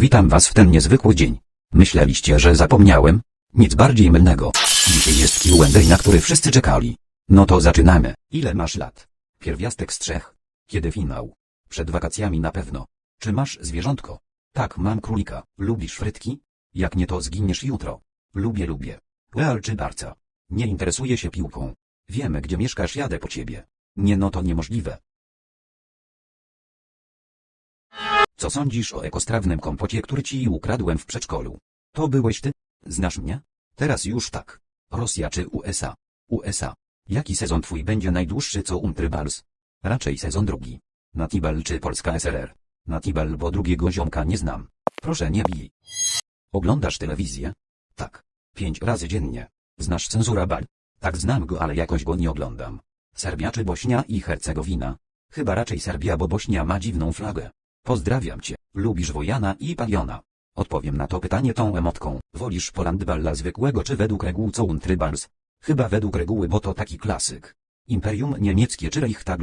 Witam was w ten niezwykły dzień. Myśleliście, że zapomniałem? Nic bardziej mylnego. Dzisiaj jest Q&A, na który wszyscy czekali. No to zaczynamy. Ile masz lat? Pierwiastek z trzech. Kiedy finał? Przed wakacjami na pewno. Czy masz zwierzątko? Tak, mam królika. Lubisz frytki? Jak nie to zginiesz jutro. Lubię, lubię. Real czy Barca? Nie interesuję się piłką. Wiemy, gdzie mieszkasz, jadę po ciebie. Nie no to niemożliwe. Co sądzisz o ekostrawnym kompocie, który ci ukradłem w przedszkolu? To byłeś ty? Znasz mnie? Teraz już tak. Rosja czy USA? USA. Jaki sezon twój będzie najdłuższy co Umtrybals? Raczej sezon drugi. Natibal czy Polska SRR? Natibal, bo drugiego ziomka nie znam. Proszę nie bij. Oglądasz telewizję? Tak. Pięć razy dziennie. Znasz cenzura bal? Tak znam go, ale jakoś go nie oglądam. Serbia czy Bośnia i Hercegowina? Chyba raczej Serbia, bo Bośnia ma dziwną flagę. Pozdrawiam cię. Lubisz Wojana i Paliona? Odpowiem na to pytanie tą emotką. Wolisz Polandballa zwykłego czy według reguł co Untrybals? Chyba według reguły, bo to taki klasyk. Imperium niemieckie czy Reichstag?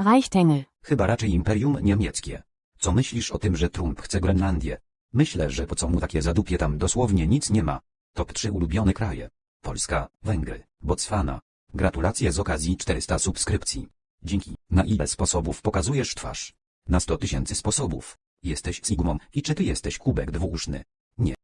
Reichtengel. Chyba raczej Imperium niemieckie. Co myślisz o tym, że Trump chce Grenlandię? Myślę, że po co mu takie zadupie tam dosłownie nic nie ma. Top 3 ulubione kraje. Polska, Węgry, Botswana. Gratulacje z okazji 400 subskrypcji. Dzięki. Na ile sposobów pokazujesz twarz? Na 100 tysięcy sposobów. Jesteś Sigmą i czy ty jesteś kubek dwuuszny? Nie.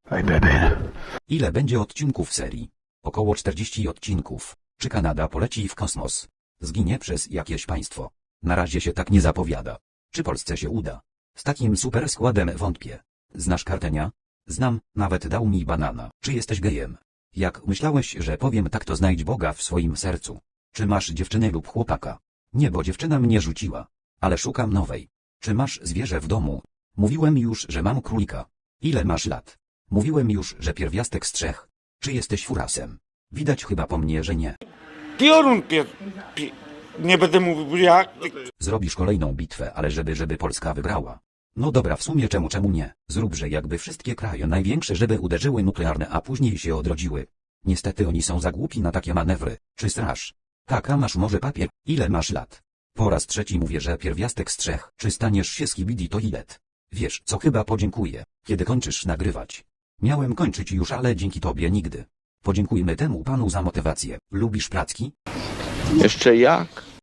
Ile będzie odcinków serii? Około 40 odcinków. Czy Kanada poleci w kosmos? Zginie przez jakieś państwo? Na razie się tak nie zapowiada. Czy Polsce się uda? Z takim super składem wątpię. Znasz kartenia? Znam, nawet dał mi banana. Czy jesteś gejem? Jak myślałeś, że powiem tak to znajdź Boga w swoim sercu. Czy masz dziewczynę lub chłopaka? Nie, bo dziewczyna mnie rzuciła. Ale szukam nowej. Czy masz zwierzę w domu? Mówiłem już, że mam królika. Ile masz lat? Mówiłem już, że pierwiastek z trzech. Czy jesteś furasem? Widać chyba po mnie, że nie. Piorun pier... pi... Nie będę mówił jak... Zrobisz kolejną bitwę, ale żeby, żeby Polska wygrała. No dobra, w sumie czemu, czemu nie? Zróbże jakby wszystkie kraje największe, żeby uderzyły nuklearne, a później się odrodziły. Niestety oni są za głupi na takie manewry. Czy straż? Tak, a masz może papier? Ile masz lat? Po raz trzeci mówię, że pierwiastek z trzech. Czy staniesz się z kibidi to ilet? Wiesz, co chyba podziękuję, kiedy kończysz nagrywać. Miałem kończyć już, ale dzięki tobie nigdy. Podziękujmy temu panu za motywację. Lubisz placki? Jeszcze jak?